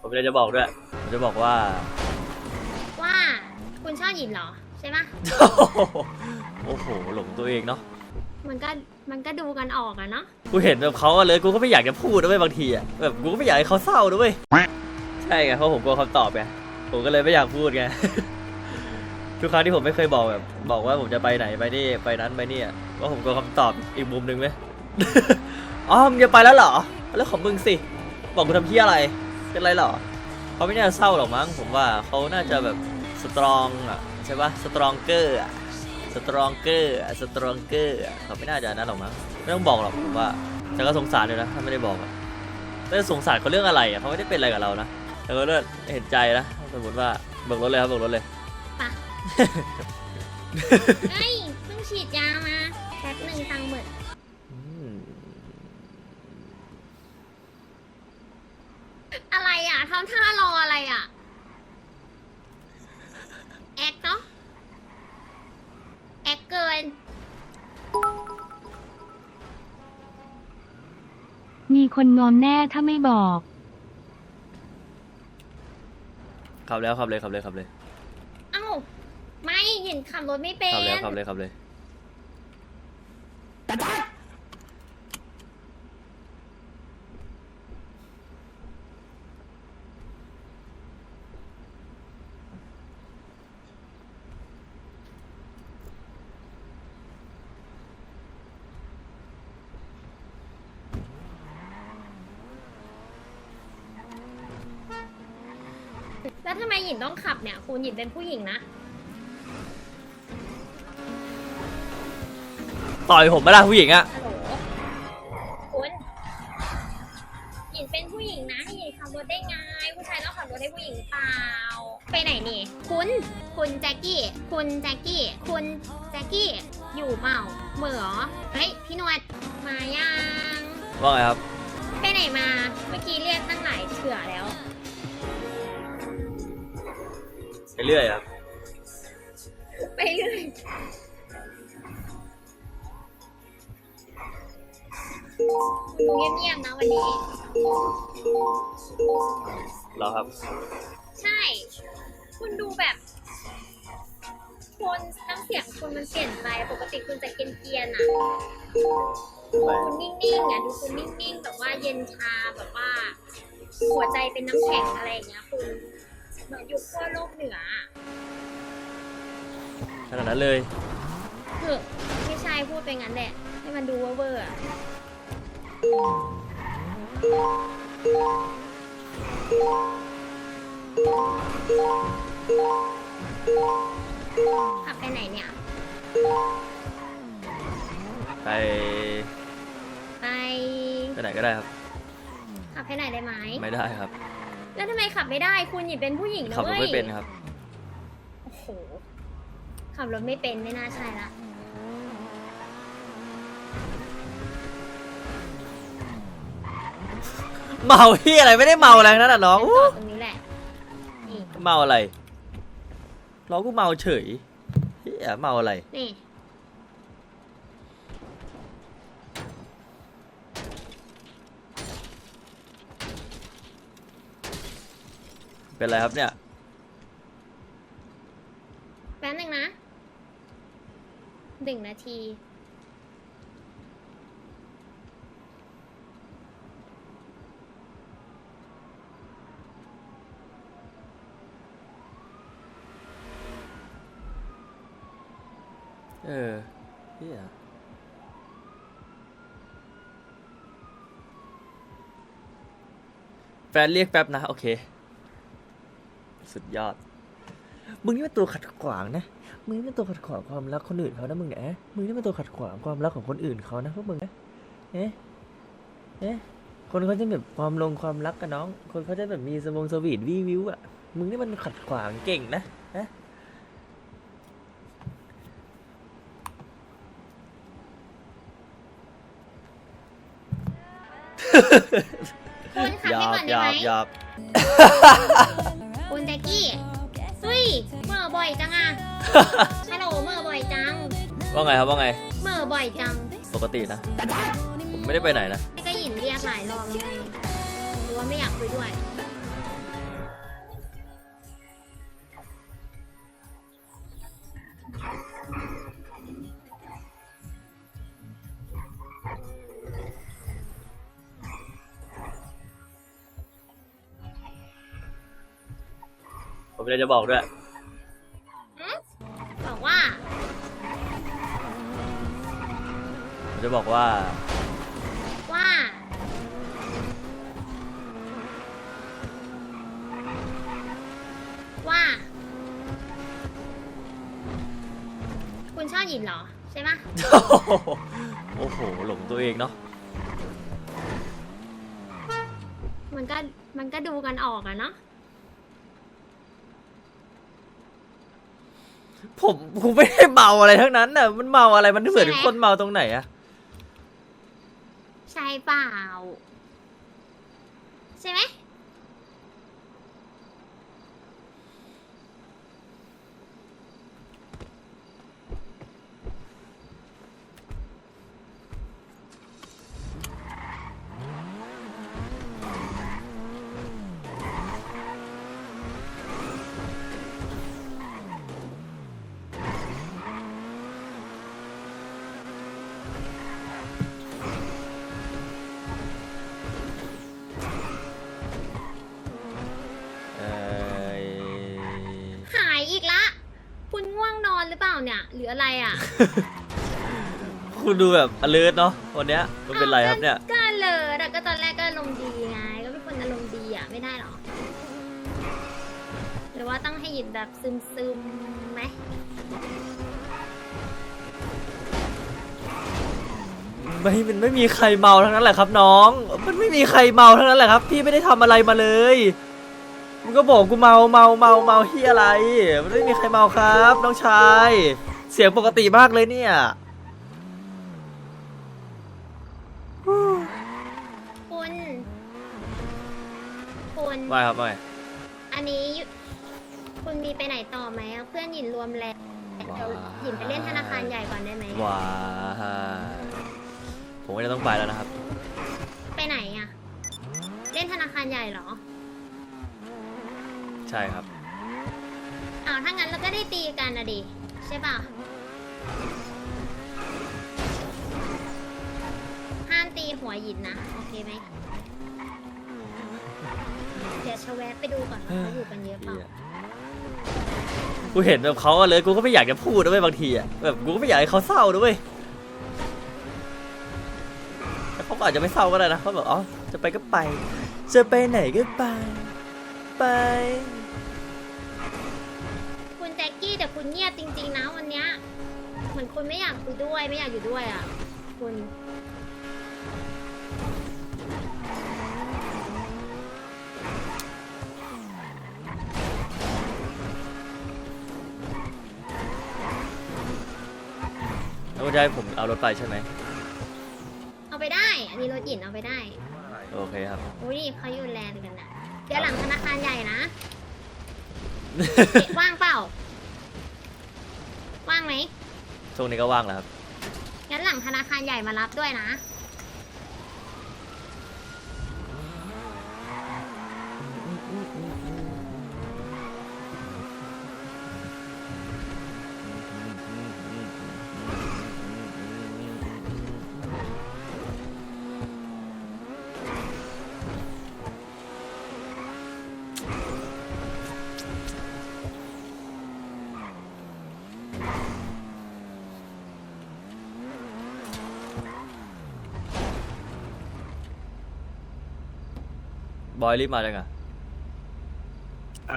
ผมเลยจะบอกด้วย ผมจะบอกว่า ว่าคุณชอบหยินเหรอ ใช่ปะโอ้โห หลงตัวเองเนาะ มันก็มันก็ดูกันออกอะเนาะกูเห็นแบบเขาอะเลย กูก็ไม่อยากจะพูดด้วยบางทีอะแบบกูก็ไม่อยากให้เขาเศร้าด้วยใช่ไง เพราะผมกลัวคำตอบไง ผมก็เลยไม่อยากพูดไง ทุกครั้งที่ผมไม่เคยบอกแบบ บอกว่าผมจะไปไหนไปนี่ไปนั้นไปนี่อะว่าผมกลัวคำตอบอีกมุมหนึ่งไหม อ๋อ มึงจะไปแล้วเหรอ แล้วของมึงสิ บอกกูทำที่อะไร เป็นไรเหรอเขาไม่น่าจะเศร้าหรอกมั้งผมว่าเขาน่าจะแบบสตรองอะใช่ปะสตรองเกอร์อะสตรองเกอร์อะสตรองเกอร์อะเขาไม่น่าจะนั้นหรอกมั้งไม่ต้องบอกหรอกผมว่าแต่ก็สงสารเลยนะถ้าไม่ได้บอกอะแต่สงสารเขาเรื่องอะไรอะเขาไม่ได้เป็นอะไรกับเรานะแต่ก็เลิกเห็นใจนะสมมติว่าเบิกรถเลยครับเบิกรถเลยปะเอ้ยเพิ่งฉีดยามาแป๊บหนึ่งตังค์หมด อืม อะไรอะทำท่ารออะไรอะ แอคเนาะ แอคเกิน มีคนงอมแน่ถ้าไม่บอก ขับแล้วขับเลยขับเลยขับเลยเอ้า ไม่เห็นขับรถไม่เป็ขับแล้วน ขับเลยขับเลย ทำไมหยินต้องขับเนี่ย คุณหยินเป็นผู้หญิงนะ ต่อยผมไม่ได้ผู้หญิงอะฮัลโหล คุณหญิงเป็นผู้หญิงนะหญิงขับรถได้ไง ผู้ชายต้องขับรถให้ผู้หญิงหรือเปล่า ไปไหนนี่ คุณ คุณแจ็คกี้ คุณแจ็คกี้ คุณแจ็คกี้ อยู่เปล่าเหม่อเหรอเฮ้ย พี่นวด มายัง ว่าไงครับ ไปไหนมา เมื่อกี้เรียกตั้งหลาย เรื่อยครับ ไปเรื่อยดูเงียบๆนะวันนี้ เหรอครับ ใช่ คุณดูแบบคนน้ำเสียงคุณมันเปลี่ยนไป ปกติคุณจะเกรียนๆอะ คุณนิ่งๆอะดูคุณนิ่งๆ แบบว่าเย็นชาแบบว่า หัวใจเป็นน้ำแข็งอะไรอย่างเงี้ยคุณ เหมือนอยู่ขั้วโลกเหนืออะขนาดนั้นเลยเถอะไม่ใช่พูดไปงั้นแหละ ให้มันดูเวอร์ๆอะขับไปไหนเนี่ย ไปไป ไปไหนก็ได้ครับ ขับไปไหนได้ไหม ไม่ได้ครับ แล้วทำไมขับไม่ได้คุณหยิบเป็นผู้หญิงนะขับรถเว้ยไม่เป็นครับ โอ้โหขับรถไม่เป็นไม่น่าใช่ละเมาที่อะไรไม่ได้เมาอะไรทั้งนั้นอะน้องงั้นอู้จอดตรงนี้แหละนี่เมาอะไรเราก็เมาเฉยเฮียเมาอะไรนี่ เป็นไรครับเนี่ย แป๊บนึงนะหนึ่งนาที เออเฮียแฟนเรียกแป๊บนะ โอเค สุดยอด มึงนี่เป็นตัวขัดขวางนะ มึงนี่เป็นตัวขัดขวางความรักคนอื่นเขานะมึงเนี่ยเอ๊ะมึงนี่เป็นตัวขัดขวางความรักของคนอื่นเขานะพวกมึงนะเอ๊ะเอ๊ะคนเขาจะแบบความลงความรักกับน้อง คนเขาจะแบบมีสมงสวีทวิววิวอะ มึงนี่มันขัดขวางเก่งนะนะคุณขับหยให้อกก่อนหยได้ไหมอกหยอก คุณแจ็กกี้เฮ้ยเหม่อบ่อยจังอะฮัลโหลเหม่อบ่อยจัง ว่าไงครับว่าไงเหม่อบ่อยจังปกตินะ ผมไม่ได้ไปไหนนะนี่ก็หยินเรียกหลายรอบแล้วไงหรือว่าไม่อยากคุยด้วย ผมเลยจะบอกด้วย บอกว่า ผมจะบอกว่า ว่า ว่า คุณชอบหยินเหรอ ใช่ไหมโอ้โห หลงตัวเองเนาะ มันก็มันก็ดูกันออกอะเนาะ ผมกูไม่ได้เมาอะไรทั้งนั้นน่ะ มันเมาอะไรมันเหมือนคนเมาตรงไหนอะใช่เปล่า ใช่ไหม เปล่าเนี่ยหรืออะไรอะคุณดูแบบ alert เนาะวันเนี้ยมันเป็นไรครับเนี่ยก็ก็เลยแต่ก็ตอนแรกก็อารมณ์ดีไงก็เป็นคนอารมณ์ดีอะไม่ได้หรอ หรือว่าต้องให้หยินแบบซึมซึมๆไหมไม่มันไม่มีใครเมาทั้งนั้นแหละครับ น้อง มันไม่มีใครเมาทั้งนั้นแหละครับ พี่ไม่ได้ทำอะไรมาเลย มึงก็บอกกูเมาเมาเมาเมาที่อะไร มันไม่มีใครเมาครับ น้องชาย เสียงปกติมากเลยเนี่ย คุณ คุณ ไม่ครับไม่อันนี้ คุณมีไปไหนต่อไหมอะเพื่อนหยินรวมแล้วเดี๋ยวหยินไปเล่นธนาคารใหญ่ก่อนได้ไหม ว้าผมก็จะต้องไปแล้วนะครับ ไปไหนอะเล่นธนาคารใหญ่เหรอ ใช่ครับ อ้าวถ้างั้นเราก็ได้ตีกันนะดิใช่ป่ะห้ามตีหัวหยินนะ โอเคไหมเดี๋ยวชะแวะไปดูก่อนว่าเขาอยู่กันเยอะเปล่า กูเห็นแบบเขาอะเลยกูก็ไม่อยากจะพูดด้วยบางทีอะแบบกูก็ไม่อยากให้เขาเศร้าด้วยแต่เขาก็อาจจะไม่เศร้าก็ได้นะเขาแบบอ๋อจะไปก็ไป จะไปไหนก็ไป ไปคุณ แจ็คกี้แต่คุณเงียบจริง ๆ นะวันเนี้ยเหมือนคุณไม่อยากคุยด้วยไม่อยากอยู่ด้วยอะคุณแล้วคุณจะให้ผมเอารถไปใช่ไหมเอาไปได้อันนี้รถหยินเอาไปได้โอเคครับ โอ้ยเขาอยู่แลนด์กันนะเดี๋ยวหลังธนาคารใหญ่นะ เอ๊ะว่างเปล่าว่าง ไหมช่วงนี้ก็ว่างแล้วครับ งั้นหลังธนาคารใหญ่มารับด้วยนะ บอยรีบมาจังอะ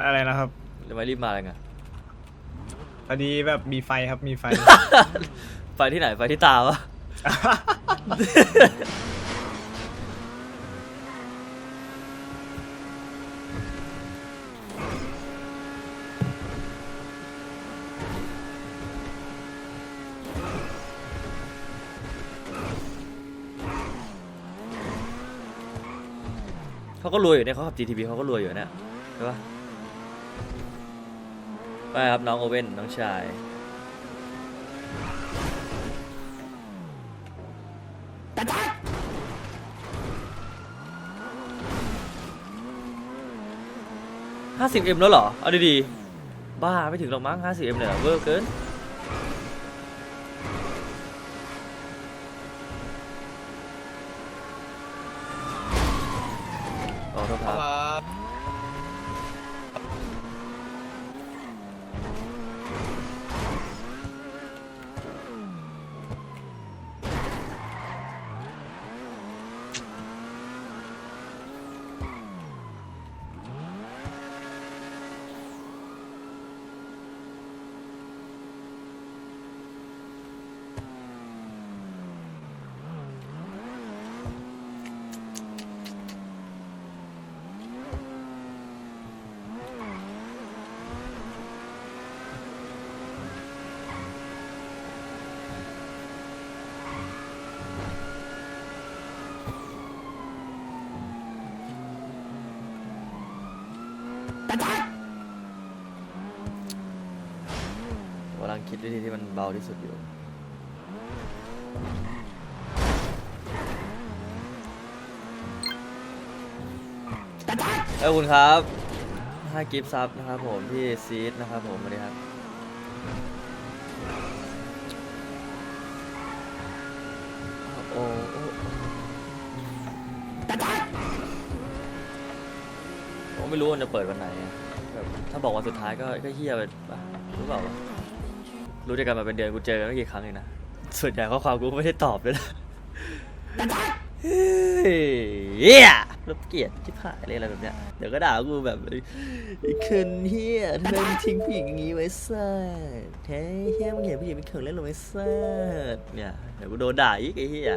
อะไรนะครับทำไมรีบมาจังอะพอดีแบบมีไฟครับมีไฟไปที่ไหนไปที่ตาวะ เขาก็รวยอยู่เนี่ยเขาขับ GTP เขาก็รวยอยู่เนี่ยใช่ปะไปครับน้องโอเว่นน้องชายห้าสิบเอ็มแล้วเหรอ เอาดีๆ บ้าไม่ถึงหรอกมั้งห้าสิบเอ็มเลยเหรอเวอร์เกิน กำลังคิดวิธีที่มันเบาที่สุดอยู่เอ้ยคุณครับห้ากิฟต์ซับนะครับผมพี่ซีดนะครับผมสวัสดีครับ ไม่รู้ว่ามันจะเปิดวันไหนแบบถ้าบอกวันสุดท้ายก็ก็เฮียไปปะรู้เปล่าวะรู้จักกันมาเป็นเดือนกูเจอกันไม่กี่ครั้งเองนะส่วนใหญ่ข้อความกูไม่ได้ตอบเลยนะเฮ้ยเฮียรบเกียดที่ผ่านเลยอะไรแบบเนี้ยเดี๋ยวก็ด่ากูแบบไอ้คนเฮียทำไมมึงทิ้งผู้หญิงอย่างนี้ไว้ซ่าเฮ้ยเฮียมึงเห็นผู้หญิงเป็นของเล่นหรือไม่ซ่าเนี่ยเดี๋ยวกูโดนด่าอีกไอ้เฮีย